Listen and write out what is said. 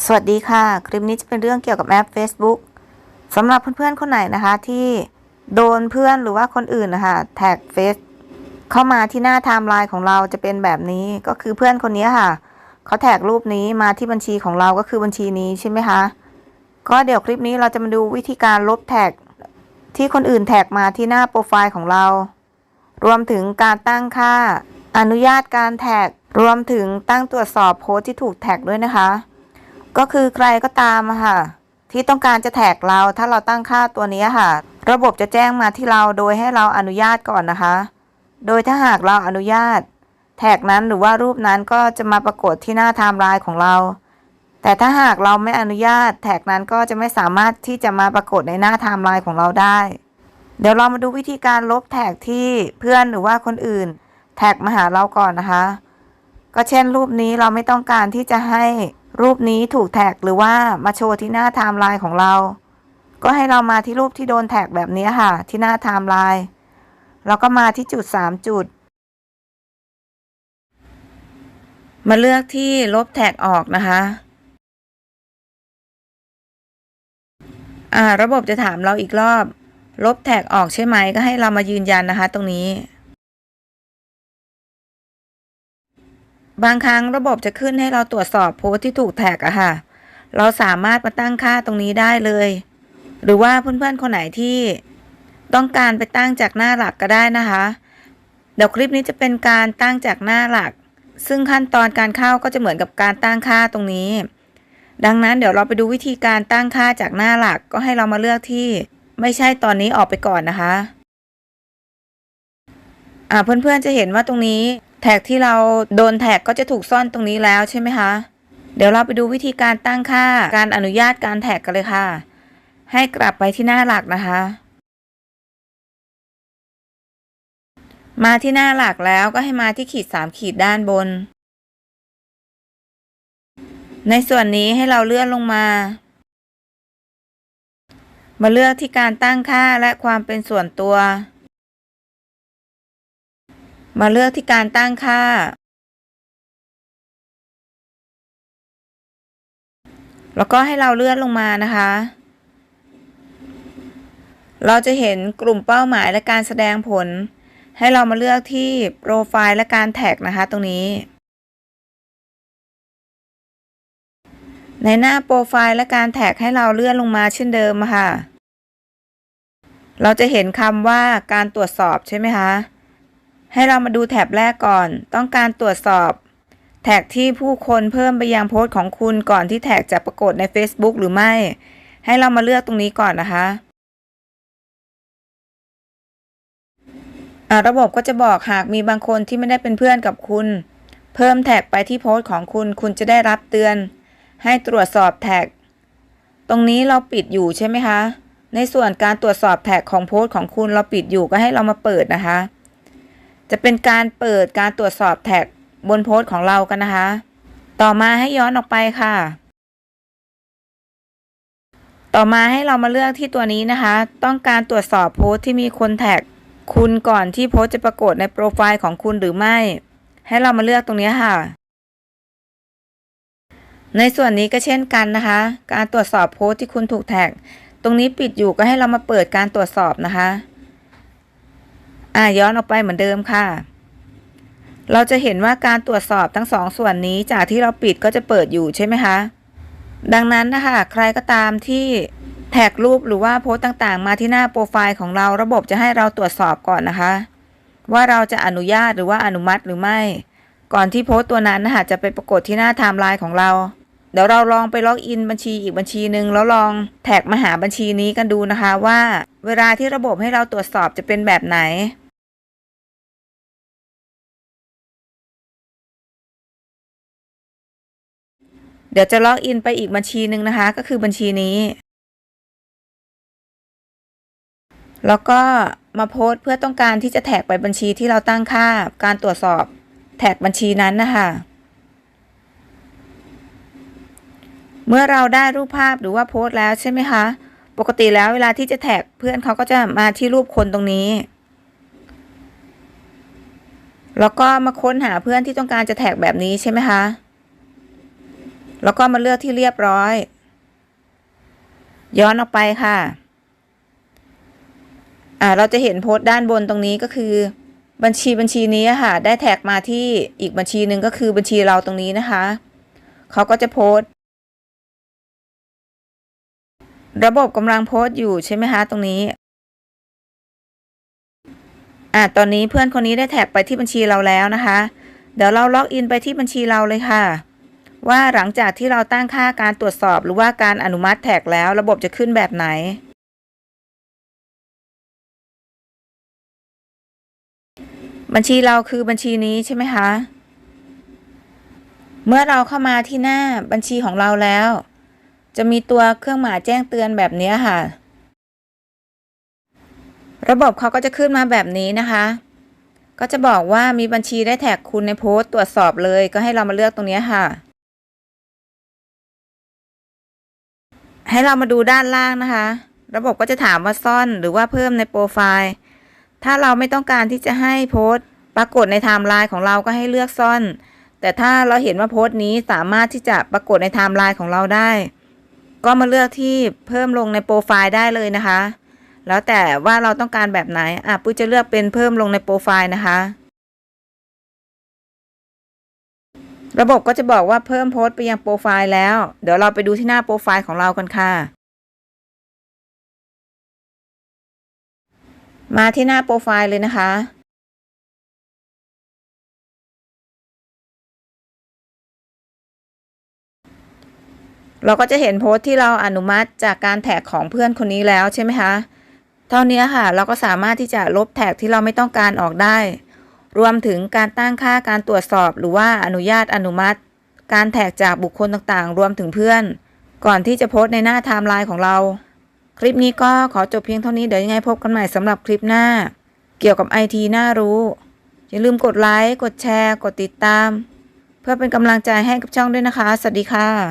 สวัสดีค่ะ คลิปนี้จะเป็นเรื่องเกี่ยวกับแอป Facebook สำหรับเพื่อนๆ คนไหนนะคะที่โดนเพื่อนหรือว่าคนอื่นนะคะแท็กเฟซเข้ามาที่หน้าไทม์ไลน์ของเราจะเป็นแบบนี้ก็คือเพื่อนคนนี้ค่ะเขาแท็กรูปนี้มาที่บัญชีของเราก็คือบัญชีนี้ใช่ไหมคะ ก็เดี๋ยวคลิปนี้เราจะมาดูวิธีการลบแท็กที่คนอื่นแท็กมาที่หน้าโปรไฟล์ของเรา รวมถึงการตั้งค่า อนุญาตการแท็กรวมถึงตั้งตรวจสอบโพสต์ที่ถูกแท็กด้วยนะคะ ก็คือใครก็ตามค่ะ ที่ต้องการจะแท็กเราถ้าเราตั้งค่าตัวนี้ค่ะ ระบบจะแจ้งมาที่เราโดยให้เราอนุญาตก่อนนะคะ โดยถ้าหากเราอนุญาต แท็กนั้นหรือว่ารูปนั้นก็จะมาปรากฏที่หน้าไทม์ไลน์ของเรา แต่ถ้าหากเราไม่อนุญาต แท็กนั้นก็จะไม่สามารถที่จะมาปรากฏในหน้าไทม์ไลน์ของเราได้ เดี๋ยวเรามาดูวิธีการลบแท็กที่เพื่อนหรือว่าคนอื่น แท็กมาหาเราก่อนนะคะ ก็เช่นรูปนี้เราไม่ต้องการที่จะให้ รูปนี้ถูกแท็กหรือว่ามาโชว์ที่หน้าไทม์ไลน์ของเรา ก็ให้เรามาที่รูปที่โดนแท็กแบบนี้ค่ะ ที่หน้าไทม์ไลน์แล้วก็มาที่จุด 3 จุด มาเลือกที่ลบแท็กออกนะคะอ่าระบบจะถามเราอีกรอบ ลบแท็กออกใช่ไหมก็ให้เรามายืนยันนะคะ ตรงนี้ บางครั้งระบบจะขึ้นให้เราตรวจสอบโพสต์ที่ถูกแท็กอะค่ะ เราสามารถมาตั้งค่าตรงนี้ได้เลย หรือว่าเพื่อนๆคนไหนที่ต้องการไปตั้งจากหน้าหลักก็ได้นะคะ เดี๋ยวคลิปนี้จะเป็นการตั้งจากหน้าหลัก ซึ่งขั้นตอนการเข้าก็จะเหมือนกับการตั้งค่าตรงนี้ ดังนั้นเดี๋ยวเราไปดูวิธีการตั้งค่าจากหน้าหลักก็ให้เรามาเลือกที่ไม่ใช่ตอนนี้ออกไปก่อนนะคะ อ่าเพื่อนๆจะเห็นว่าตรงนี้ แท็กที่เราโดนแท็กก็จะถูกซ่อนตรงนี้แล้วใช่ไหมคะ เดี๋ยวเราไปดูวิธีการตั้งค่าการอนุญาตการแท็กกันเลยค่ะ ให้กลับไปที่หน้าหลักนะคะ มาที่หน้าหลักแล้วก็ให้มาที่ขีดสามขีดด้านบน ในส่วนนี้ให้เราเลื่อนลงมา มาเลือกที่การตั้งค่าและความเป็นส่วนตัว มาเลือกที่การตั้งค่า แล้วก็ให้เราเลื่อนลงมานะคะ เราจะเห็นกลุ่มเป้าหมายและการแสดงผล ให้เรามาเลือกที่โปรไฟล์และการแท็กนะคะตรงนี้ ในหน้าโปรไฟล์และการแท็กให้เราเลื่อนลงมาเช่นเดิมค่ะ เราจะเห็นคำว่าการตรวจสอบใช่ไหมคะ ให้เรามาดูแท็บแรกก่อน ต้องการตรวจสอบ แท็กที่ผู้คนเพิ่มไปยังโพสต์ของคุณก่อนที่แท็กจะปรากฏใน Facebook หรือไม่ ให้เรามาเลือกตรงนี้ก่อนนะคะระบบก็จะบอกหากมีบางคนที่ไม่ได้เป็นเพื่อนกับคุณ เพิ่มแท็กไปที่โพสต์ของคุณ คุณจะได้รับเตือน ให้ตรวจสอบแท็ก ตรงนี้เราปิดอยู่ใช่ไหมคะ ในส่วนการตรวจสอบแท็กของโพสต์ของคุณเราปิดอยู่ก็ให้เรามาเปิดนะคะ จะเป็นการเปิดการตรวจสอบแท็กบนโพสต์ของเรากันนะคะ ต่อมาให้ย้อนออกไปค่ะ ต่อมาให้เรามาเลือกที่ตัวนี้นะคะ ต้องการตรวจสอบโพสต์ที่มีคนแท็กคุณก่อนที่โพสต์จะปรากฏในโปรไฟล์ของคุณหรือไม่ ให้เรามาเลือกตรงนี้ค่ะ ในส่วนนี้ก็เช่นกันนะคะ การตรวจสอบโพสต์ที่คุณถูกแท็ก ตรงนี้ปิดอยู่ก็ให้เรามาเปิดการตรวจสอบนะคะ อ่าย้อนออกไปเหมือนเดิมค่ะ เราจะเห็นว่าการตรวจสอบทั้งสองส่วนนี้จากที่เราปิดก็จะเปิดอยู่ใช่ไหมคะ ดังนั้นนะคะใครก็ตามที่แท็กรูปหรือว่าโพสต์ต่างๆ มาที่หน้าโปรไฟล์ของเราระบบจะให้เราตรวจสอบก่อนนะคะ ว่าเราจะอนุญาตหรือว่าอนุมัติหรือไม่ ก่อนที่โพสต์ตัวนั้นนะคะจะไปปรากฏที่หน้าไทม์ไลน์ของเรา เดี๋ยวเราลองไปล็อกอินบัญชีอีกบัญชีหนึ่งแล้วลองแท็กมาหาบัญชีนี้กันดูนะคะว่า เวลาที่ระบบให้เราตรวจสอบจะเป็นแบบไหน เดี๋ยวจะล็อกอินไปอีกบัญชีหนึ่งนะคะ ก็คือบัญชีนี้ แล้วก็มาโพสต์เพื่อต้องการที่จะแท็กไปบัญชีที่เราตั้งค่า การตรวจสอบแท็กบัญชีนั้นนะคะเมื่อเราได้รูปภาพหรือว่าโพสต์แล้วใช่ไหมคะ ปกติแล้วเวลาที่จะแท็กเพื่อนเขาก็จะมาที่รูปคนตรงนี้ แล้วก็มาค้นหาเพื่อนที่ต้องการจะแท็กแบบนี้ใช่ไหมคะ แล้วก็มาเลือกที่เรียบร้อย ย้อนออกไปค่ะ อ่า เราจะเห็นโพสต์ด้านบนตรงนี้ก็คือ บัญชีบัญชีนี้ค่ะ ได้แท็กมาที่อีกบัญชีหนึ่งก็คือบัญชีเราตรงนี้นะคะ เขาก็จะโพสต์ ระบบกำลังโพสต์อยู่ใช่ไหมคะตรงนี้ อ่า ตอนนี้เพื่อนคนนี้ได้แท็กไปที่บัญชีเราแล้วนะคะ เดี๋ยวเราล็อกอินไปที่บัญชีเราเลยค่ะ ว่าหลังจากที่เราตั้งค่าการตรวจสอบหรือว่าการอนุมัติแท็กแล้วระบบจะขึ้นแบบไหน บัญชีเราคือบัญชีนี้ใช่ไหมคะ เมื่อเราเข้ามาที่หน้าบัญชีของเราแล้ว จะมีตัวเครื่องหมายแจ้งเตือนแบบนี้ค่ะ ระบบเขาก็จะขึ้นมาแบบนี้นะคะก็จะบอกว่ามีบัญชีได้แท็กคุณในโพสต์ตรวจสอบเลยก็ให้เรามาเลือกตรงนี้ค่ะ ให้เรามาดูด้านล่างนะคะ ระบบก็จะถามว่าซ่อนหรือว่าเพิ่มในโปรไฟล์ ถ้าเราไม่ต้องการที่จะให้โพสต์ ปรากฏในไทม์ไลน์ของเราก็ให้เลือกซ่อน แต่ถ้าเราเห็นว่าโพสต์นี้สามารถที่จะปรากฏในไทม์ไลน์ของเราได้ ก็มาเลือกที่เพิ่มลงในโปรไฟล์ได้เลยนะคะ แล้วแต่ว่าเราต้องการแบบไหน อะปุ้ยจะเลือกเป็นเพิ่มลงในโปรไฟล์นะคะ ระบบก็จะบอกว่าเพิ่มโพสต์ไปยังโปรไฟล์แล้ว เดี๋ยวเราไปดูที่หน้าโปรไฟล์ของเรากันค่ะ มาที่หน้าโปรไฟล์เลยนะคะ เราก็จะเห็นโพสต์ที่เราอนุมัติจากการแท็กของเพื่อนคนนี้แล้วใช่ไหมคะ เท่านี้ค่ะ เราก็สามารถที่จะลบแท็กที่เราไม่ต้องการออกได้ รวมถึงการตั้งค่าการตรวจสอบ หรือว่าอนุญาตอนุมัติ การแท็กจากบุคคลต่างๆ รวมถึงเพื่อน ก่อนที่จะโพสต์ในหน้าไทม์ไลน์ของเรา คลิปนี้ก็ขอจบเพียงเท่านี้เดี๋ยวยังไงพบกันใหม่สำหรับคลิปหน้า เกี่ยวกับไอทีน่ารู้ อย่าลืมกดไลค์กดแชร์ กดติดตาม เพื่อเป็นกำลังใจให้กับช่องด้วยนะคะ สวัสดีค่ะ